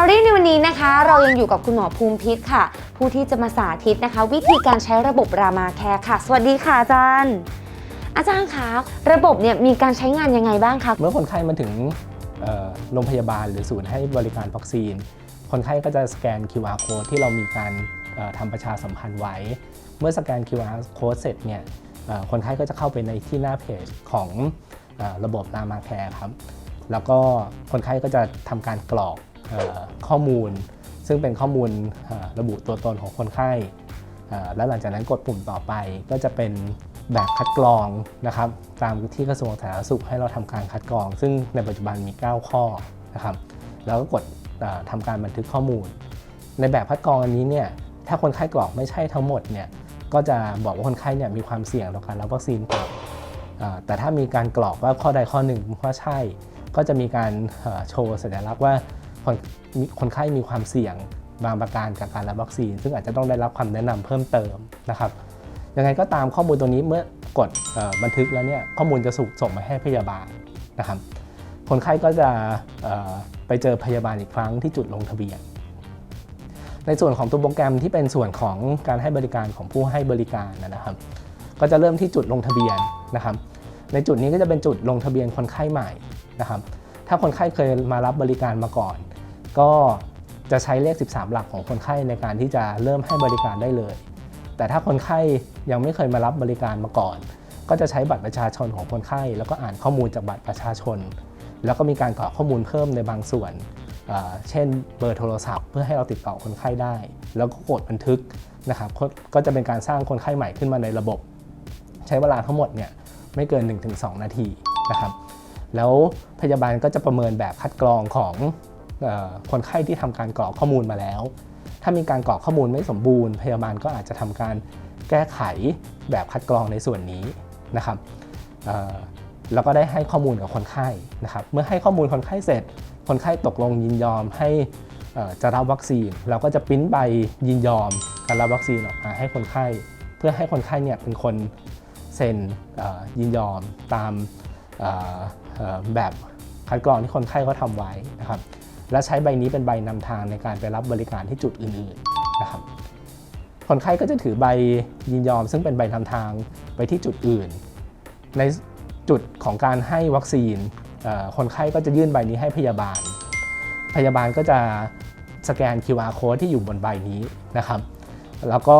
รามาสตอรี่ในวันนี้นะคะ เรายังอยู่กับคุณหมอภูมิพิษค่ะ ผู้ที่จะมาสาธิตนะคะ วิธีการใช้ระบบรามาแคร์ค่ะ สวัสดีค่ะอาจารย์ อาจารย์คะระบบเนี่ยมีการใช้งานยังไงบ้างคะเมื่อคนไข้มาถึงเอ่อโรงพยาบาลหรือศูนย์ให้บริการวัคซีน คนไข้ก็จะสแกน QR code ที่เรามีการเอ่อทำประชาสัมพันธ์ไว้ เมื่อสแกน QR code เสร็จเนี่ยเอ่อคนไข้ก็จะเข้าไปในที่หน้าเพจของเออระบบรามาแคร์ครับ แล้วก็คนไข้ก็จะทำการกรอก ข้อมูล ซึ่งเป็นข้อมูลระบุตัวตนของคนไข้ แล้วหลังจากนั้นกดปุ่มต่อไปก็จะเป็นแบบคัดกรองนะครับ ตามที่กระทรวงสาธารณสุขให้เราทำการคัดกรอง ซึ่งในปัจจุบันมี 9 ข้อนะครับ แล้วก็กดเอ่อทำการบันทึกข้อมูล ในแบบคัดกรองอันนี้เนี่ยถ้าคนไข้กรอกไม่ใช่ทั้งหมดเนี่ยก็จะบอกว่าคนไข้เนี่ยมีความเสี่ยงต่อการรับวัคซีนต่ำอ่าแต่ถ้ามีการกรอกว่าข้อใดข้อหนึ่งว่าใช่ ก็จะมีการโชว์สัญลักษณ์ว่า คนคนไข้มีความเสี่ยงบางประการกับการรับวัคซีน ซึ่งอาจจะต้องได้รับคำแนะนำเพิ่มเติมนะครับยังไงก็ตามข้อมูลตัวนี้เมื่อกดออบันทึกแล้วเนี่ยข้อมูลจะสูกส่งมาให้พยาบาลนะครับ คนไข้ก็จะไปเจอพยาบาลอีกครั้งที่จุดลงทะเบียน ในส่วนของตัวโปรแกรมที่เป็นส่วนของการให้บริการของผู้ให้บริการนะครับ ก็จะเริ่มที่จุดลงทะเบียนนะครับ ในจุดนี้ก็จะเป็นจุดลงทะเบียนคนไข้ใหม่นะครับ ถ้าคนไข้เคยมารับบริการมาก่อน ก็จะใช้เลข 13 หลักของคนไข้ในการที่จะเริ่มให้บริการได้เลย แต่ถ้าคนไข้ยังไม่เคยมารับบริการมาก่อน ก็จะใช้บัตรประชาชนของคนไข้ แล้วก็อ่านข้อมูลจากบัตรประชาชน แล้วก็มีการกรอกข้อมูลเพิ่มในบางส่วนเเช่นเบอร์โทรศัพท์ เพื่อให้เราติดต่อคนไข้ได้ แล้วก็กดบันทึกนะครับก็ก็จะเป็นการสร้างคนไข้ใหม่ขึ้นมาในระบบ ใช้เวลาทั้งหมดเนี่ยไม่เกิน 1-2 นาทีนะครับ แล้วพยาบาลก็จะประเมินแบบคัดกรองของออคนไข้ที่ทำการกรอกข้อมูลมาแล้ว ถ้ามีการกรอกข้อมูลไม่สมบูรณ์ พยาบาลก็อาจจะทำการแก้ไขแบบคัดกรองในส่วนนี้นะครับแล้วก็ได้ให้ข้อมูลกับคนไข้นะครับ เมื่อให้ข้อมูลคนไข้เสร็จ คนไข้ตกลงยินยอมให้จะรับวัคซีน เราก็จะปริ้นใบยินยอมการรับวัคซีนออกมาให้คนไข้ เพื่อให้คนไข้เนี่ยเป็นคนเซ็นยินยอมตาม แบบคัดกรองที่คนไข้เขาทำไว้นะครับ และใช้ใบนี้เป็นใบนำทางในการไปรับบริการที่จุดอื่นๆนะครับ คนไข้ก็จะถือใบยินยอม ซึ่งเป็นใบนำทางไปที่จุดอื่น ในจุดของการให้วัคซีนคนไข้ก็จะยื่นใบนี้ให้พยาบาล พยาบาลก็จะสแกน QR code ที่อยู่บนใบนี้นะครับ แล้วก็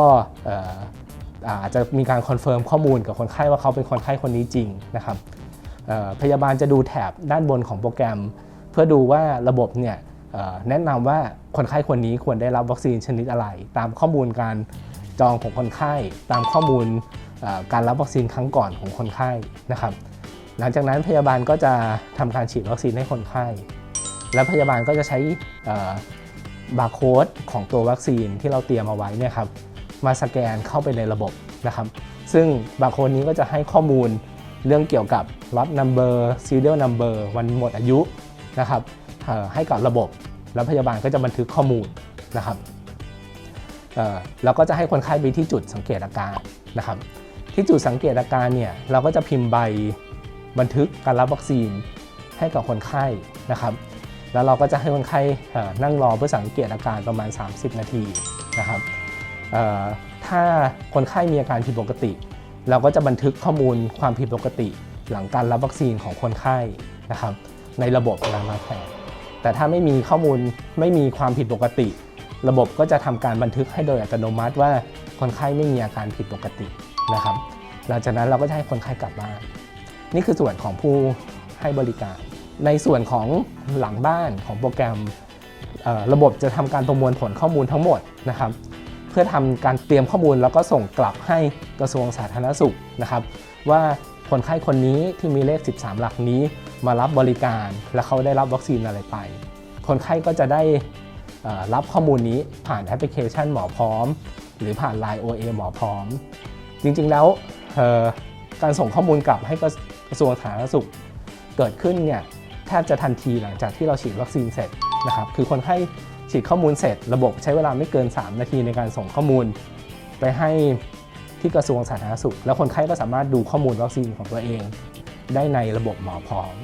อาจจะมีการคอนเฟิร์มข้อมูลกับคนไข้ว่าเขาเป็นคนไข้คนนี้จริงนะครับ พยาบาลจะดูแถบด้านบนของโปรแกรม เพื่อดูว่าระบบเนี่ยแนะนำว่าคนไข้คนนี้ควรได้รับวัคซีนชนิดอะไร ตามข้อมูลการจองของคนไข้ ตามข้อมูลการรับวัคซีนครั้งก่อนของคนไข้นะครับ หลังจากนั้นพยาบาลก็จะทำการฉีดวัคซีนให้คนไข้ แล้วพยาบาลก็จะใช้บาร์โค้ดของตัววัคซีนที่เราเตรียมเอาไว้เนี่ยครับมาสแกนเข้าไปในระบบนะครับ ซึ่งบาร์โค้ดนี้ก็จะให้ข้อมูล เรื่องเกี่ยวกับ lot number serial number วันหมดอายุนะครับให้กับระบบ แล้วพยาบาลก็จะบันทึกข้อมูลนะครับเอ่อแล้วก็จะให้คนไข้ไปที่จุดสังเกตอาการนะครับ ที่จุดสังเกตอาการเนี่ยเราก็จะพิมพ์ใบบันทึกการรับวัคซีนให้กับคนไข้นะครับ แล้วเราก็จะให้คนไข้นั่งรอเพื่อสังเกตอาการประมาณ 30 นาทีนะครับถ้าคนไข้มีอาการผิดปกติ เราก็จะบันทึกข้อมูลความผิดปกติ หลังการรับวัคซีนของคนไข้นะครับ ในระบบรามาแพร์แต่ถ้าไม่มีข้อมูลไม่มีความผิดปกติ ระบบก็จะทำการบันทึกให้โดยอัตโนมัติว่าคนไข้ไม่มีอาการผิดปกตินะครับ หลังจากนั้นเราก็จะให้คนไข้กลับบ้านนี่คือส่วนของผู้ให้บริการ ในส่วนของหลังบ้านของโปรแกรมระบบจะทำการประมวลผลข้อมูลทั้งหมดนะครับ เพื่อทำการเตรียมข้อมูลแล้วก็ส่งกลับให้กระทรวงสาธารณสุขนะครับว่าคนไข้คนนี้ที่มีเลข 13 หลักนี้มารับบริการและเขาได้รับวัคซีนอะไรไป คนไข้ก็จะได้รับข้อมูลนี้ผ่านแอปพลิเคชันหมอพร้อม หรือผ่าน Line OA หมอพร้อม จริงๆแล้วการส่งข้อมูลกลับให้กระทรวงสาธารณสุขเกิดขึ้นเนี่ยแทบจะทันทีหลังจากที่เราฉีดวัคซีนเสร็จนะครับคือคนไข้ ฉีดข้อมูลเสร็จระบบใช้เวลาไม่เกิน 3 นาทีในการส่งข้อมูล ไปให้ที่กระทรวงสาธารณสุข แล้วคนไข้ก็สามารถดูข้อมูลวัคซีนของตัวเอง ได้ในระบบหมอพร้อม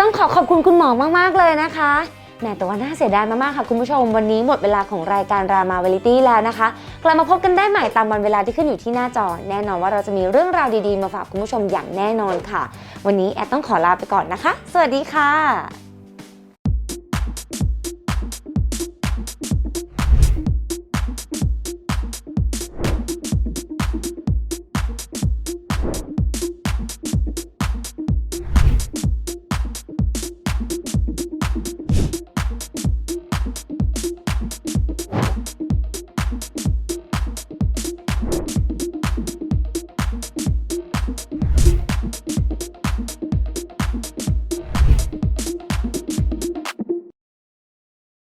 ต้องขอขอบคุณคุณหมอมาก ๆ เลยนะคะแหมแต่ว่าน่าเสียดายมาก ๆ ค่ะคุณผู้ชม วันนี้หมดเวลาของรายการรามาเวลิตี้แล้วนะคะ กลับมาพบกันได้ใหม่ตามวันเวลาที่ขึ้นอยู่ที่หน้าจอ แน่นอนว่าเราจะมีเรื่องราวดี ๆ มาฝากคุณผู้ชมอย่างแน่นอนค่ะ วันนี้แอดต้องขอลาไปก่อนนะคะ สวัสดีค่ะ